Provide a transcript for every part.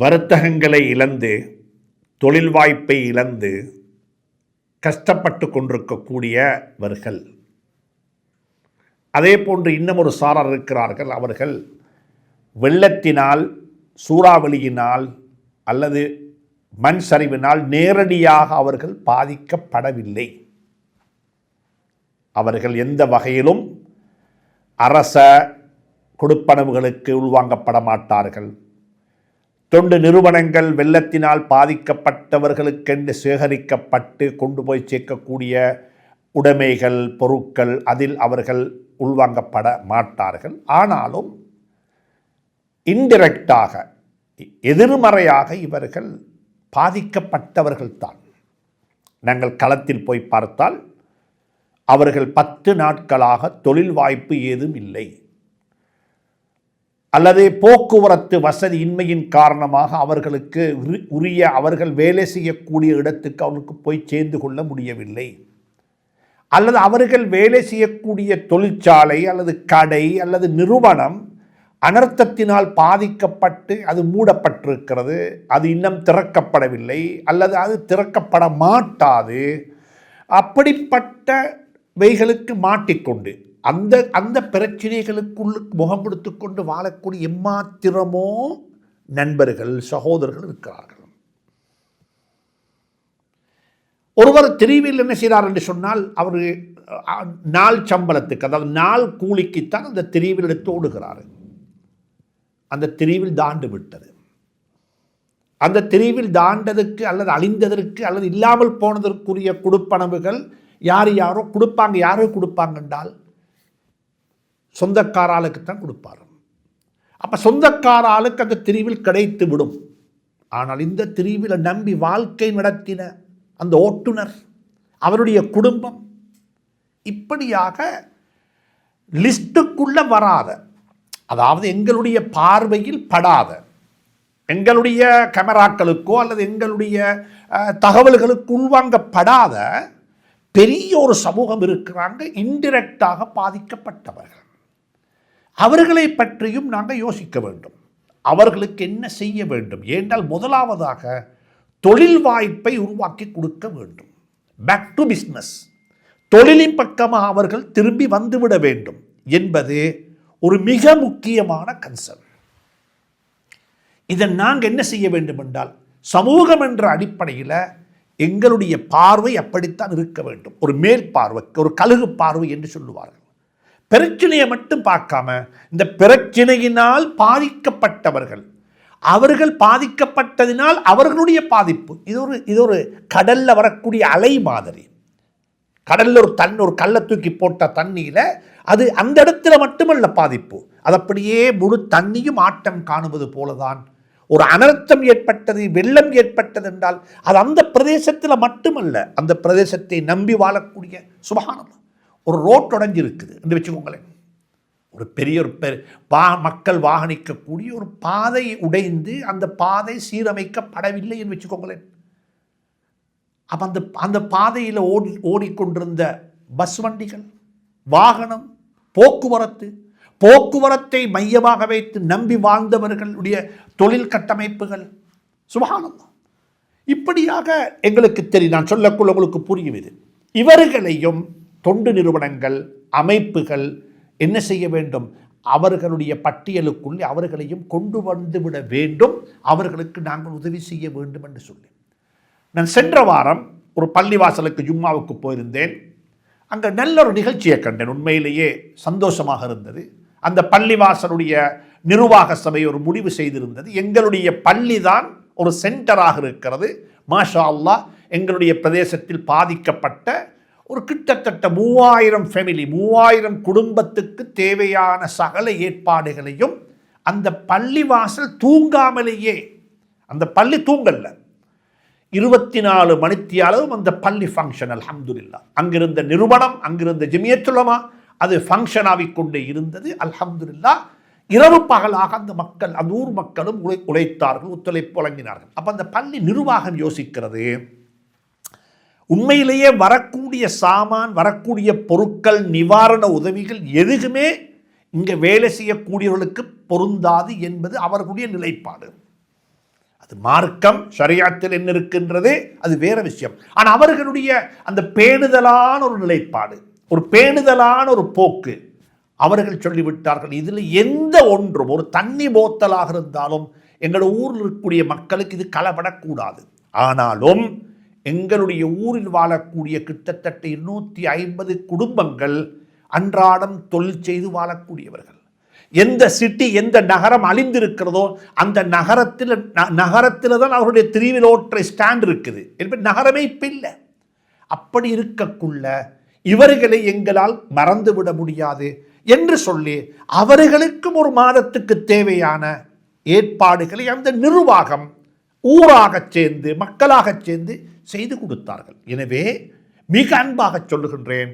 வர்த்தகங்களை இழந்து தொழில் வாய்ப்பை இழந்து கஷ்டப்பட்டு கொண்டிருக்கக்கூடியவர்கள். அதே போன்று இன்னும் ஒரு சாரர் இருக்கிறார்கள். அவர்கள் வெள்ளத்தினால் சூறாவளியினால் அல்லது மண் சரிவினால் நேரடியாக அவர்கள் பாதிக்கப்படவில்லை. அவர்கள் எந்த வகையிலும் அரச கொடுப்பனவுகளுக்கு உள்வாங்கப்பட மாட்டார்கள். தொண்டு நிறுவனங்கள் வெள்ளத்தினால் பாதிக்கப்பட்டவர்களுக்கென்று சேகரிக்கப்பட்டு கொண்டு போய் சேர்க்கக்கூடிய உடைமைகள் பொருட்கள் அதில் அவர்கள் உள்வாங்கப்பட மாட்டார்கள். ஆனாலும் இன்டிரெக்டாக எதிர்மறையாக இவர்கள் பாதிக்கப்பட்டவர்கள்தான் நாங்கள் களத்தில் போய் பார்த்தால் அவர்கள் பத்து நாட்களாக தொழில் வாய்ப்பு ஏதும் இல்லை. அல்லது போக்குவரத்து வசதி இன்மையின் காரணமாக அவர்களுக்கு உரி- உரிய அவர்கள் வேலை செய்யக்கூடிய இடத்துக்கு அவனுக்கு போய் சேர்ந்து கொள்ள முடியவில்லை. அல்லது அவர்கள் வேலை செய்யக்கூடிய தொழிற்சாலை அல்லது கடை அல்லது நிறுவனம் அனர்த்தத்தினால் பாதிக்கப்பட்டு அது மூடப்பட்டிருக்கிறது அது இன்னும் திறக்கப்படவில்லை அல்லது அது திறக்கப்பட மாட்டாது. அப்படிப்பட்ட வைகளுக்கு மாட்டிக்கொண்டு அந்த அந்த பிரச்சனைகளுக்குள் முகம் கொடுத்து கொண்டு வாழக்கூடிய எம்மாத்திரமோ நண்பர்கள் சகோதரர்கள் இருக்கிறார்கள். ஒருவர் தெரிவில் என்ன செய்கிறார் என்று சொன்னால் அவர் நாள் சம்பளத்துக்கு அதாவது நாள் கூலிக்குத்தான் அந்த தெரிவில் எடுத்து ஓடுகிறார். அந்த தெரிவில் தாண்டு விட்டது. அந்த தெரிவில் தாண்டதுக்கு அல்லது அழிந்ததற்கு அல்லது இல்லாமல் போனதற்குரிய கொடுப்பனவுகள் யார் யாரோ கொடுப்பாங்க யாரோ கொடுப்பாங்க என்றால் சொந்தக்கார ஆளுக்கு தான் கொடுப்பார். அப்போ சொந்தக்கார ஆளுக்கு அந்த தெரிவில் கிடைத்து விடும். ஆனால் இந்த தெரிவில் நம்பி வாழ்க்கை நடத்தின அந்த ஓட்டுநர் அவருடைய குடும்பம் இப்படியாக லிஸ்ட்டுக்குள்ளே வராத அதாவது எங்களுடைய பார்வையில் படாத எங்களுடைய கேமராக்களுக்கோ அல்லது எங்களுடைய தகவல்களுக்கு உள்வாங்கப்படாத பெரிய ஒரு சமூகம் இருக்கிறாங்க இன்டிரெக்டாக பாதிக்கப்பட்டவர்கள். அவர்களை பற்றியும் நாங்கள் யோசிக்க வேண்டும். அவர்களுக்கு என்ன செய்ய வேண்டும்? ஏனென்றால் முதலாவதாக தொழில் வாய்ப்பை உருவாக்கி கொடுக்க வேண்டும். பேக் டு பிஸ்னஸ் தொழிலின் பக்கமாக அவர்கள் திரும்பி வந்துவிட வேண்டும் என்பது ஒரு மிக முக்கியமான கன்சர்ன் இதை நாங்கள் என்ன செய்ய வேண்டும் என்றால் சமூகம் என்ற அடிப்படையில் எங்களுடைய பார்வை அப்படித்தான் இருக்க வேண்டும். ஒரு மேல் பார்வை ஒரு கழுகு பார்வை என்று சொல்லுவார்கள். பிரச்சனையை மட்டும் பார்க்காம இந்த பிரச்சனையினால் பாதிக்கப்பட்டவர்கள் அவர்கள் பாதிக்கப்பட்டதினால் அவர்களுடைய பாதிப்பு. இது ஒரு இது ஒரு கடல்ல வரக்கூடிய அலை மாதிரி. கடலில் ஒரு தண்ணி ஒரு கல்லை தூக்கி போட்ட தண்ணியில் அது அந்த இடத்துல மட்டுமல்ல பாதிப்பு. அது அப்படியே முழு தண்ணியும் ஆட்டம் காணுவது போலதான். ஒரு அனர்த்தம் ஏற்பட்டது வெள்ளம் ஏற்பட்டது என்றால் அது அந்த பிரதேசத்தில் மட்டுமல்ல அந்த பிரதேசத்தை நம்பி வாழக்கூடிய சுபகானம் ஒரு ரோட் உடைஞ்சு இருக்குது என்று வச்சுக்கோங்களேன். ஒரு பெரிய ஒரு பெ வா மக்கள் வாகனிக்கக்கூடிய ஒரு பாதை உடைந்து அந்த பாதை சீரமைக்கப்படவில்லை என்று வச்சுக்கோங்களேன். அப்போ அந்த அந்த பாதையில் ஓடி ஓடிக்கொண்டிருந்த பஸ் வண்டிகள் வாகனம் போக்குவரத்து போக்குவரத்தை மையமாக வைத்து நம்பி வாழ்ந்தவர்களுடைய தொழில் கட்டமைப்புகள் சுபகானம் இப்படியாக எங்களுக்கு தெரியும். நான் சொல்லக்குள்ள உங்களுக்கு புரியும் இது. இவர்களையும் தொண்டு நிறுவனங்கள் அமைப்புகள் என்ன செய்ய வேண்டும்? அவர்களுடைய பட்டியலுக்குள்ளே அவர்களையும் கொண்டு வந்து விட வேண்டும். அவர்களுக்கு நாங்கள் உதவி செய்ய வேண்டும் என்று சொல்லி. நான் சென்ற வாரம் ஒரு பள்ளிவாசலுக்கு ஜும்மாவுக்கு போயிருந்தேன். அங்கே நல்ல ஒரு நிகழ்ச்சியை கண்டேன். உண்மையிலேயே சந்தோஷமாக இருந்தது. அந்த பள்ளிவாசலுடைய நிர்வாக சபை ஒரு முடிவு செய்திருந்தது. எங்களுடைய பள்ளி தான் ஒரு சென்டராக இருக்கிறது. மாஷா அல்லாஹ் எங்களுடைய பிரதேசத்தில் பாதிக்கப்பட்ட ஒரு கிட்டத்தட்ட மூவாயிரம் ஃபேமிலி மூவாயிரம் குடும்பத்துக்கு தேவையான சகல ஏற்பாடுகளையும் அந்த பள்ளிவாசல் தூங்காமலேயே அந்த பள்ளி தூங்கல்ல இருபத்தி நாலு மணித்தியாலும் அந்த பள்ளி ஃபங்க்ஷன் அல்ஹம்துலில்லா. அங்கிருந்த நிறுவனம் அங்கிருந்த ஜிமியத்துலமா அது ஃபங்க்ஷன் ஆகிக்கொண்டே இருந்தது. அல்ஹம்துலில்லா இரவு பகலாக அந்த மக்கள் அந்த ஊர் மக்களும் உழை உழைத்தார்கள் ஒத்துழைப்பு வழங்கினார்கள். அப்போ அந்த பள்ளி நிர்வாகம் யோசிக்கிறது உண்மையிலேயே வரக்கூடிய சாமான் வரக்கூடிய பொருட்கள் நிவாரண உதவிகள் எதுவுமே இங்கே வேலை செய்யக்கூடியவர்களுக்கு பொருந்தாது என்பது அவர்களுடைய நிலைப்பாடு. அது மார்க்கம் ஷரியாத்தில் என்ன இருக்கின்றது அது வேற விஷயம். ஆனால் அவர்களுடைய அந்த பேணுதலான ஒரு நிலைப்பாடு ஒரு பேணுதலான ஒரு போக்கு அவர்கள் சொல்லிவிட்டார்கள். இதில் எந்த ஒன்றும் ஒரு தண்ணி போத்தலாக இருந்தாலும் எங்களோட ஊரில் இருக்கக்கூடிய மக்களுக்கு இது கலப்படக்கூடாது ஆனாலும் எங்களுடைய ஊரில் வாழக்கூடிய கிட்டத்தட்ட இருநூற்றி ஐம்பது குடும்பங்கள் அன்றாடம் தொழில் செய்து வாழக்கூடியவர்கள். எந்த சிட்டி எந்த நகரம் அழிந்திருக்கிறதோ அந்த நகரத்தில் நகரத்தில் தான் அவருடைய திருவிழோற்றை ஸ்டாண்ட் இருக்குது. என்பது நகரமே இப்போ இல்லை. அப்படி இருக்கக்குள்ள இவர்களை எங்களால் மறந்துவிட முடியாது என்று சொல்லி அவர்களுக்கும் ஒரு மாதத்துக்கு தேவையான ஏற்பாடுகளை அந்த நிர்வாகம் ஊராகச் சேர்ந்து மக்களாகச் சேர்ந்து செய்து கொடுத்தார்கள். எனவே மிக அன்பாக சொல்லுகின்றேன்.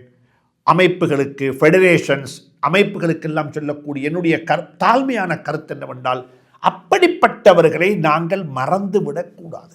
அமைப்புகளுக்கு ஃபெடரேஷன்ஸ் அமைப்புகளுக்கெல்லாம் சொல்லக்கூடிய என்னுடைய கர் தாழ்மையான கருத்து என்னவென்றால் அப்படிப்பட்டவர்களை நாங்கள் மறந்துவிடக்கூடாது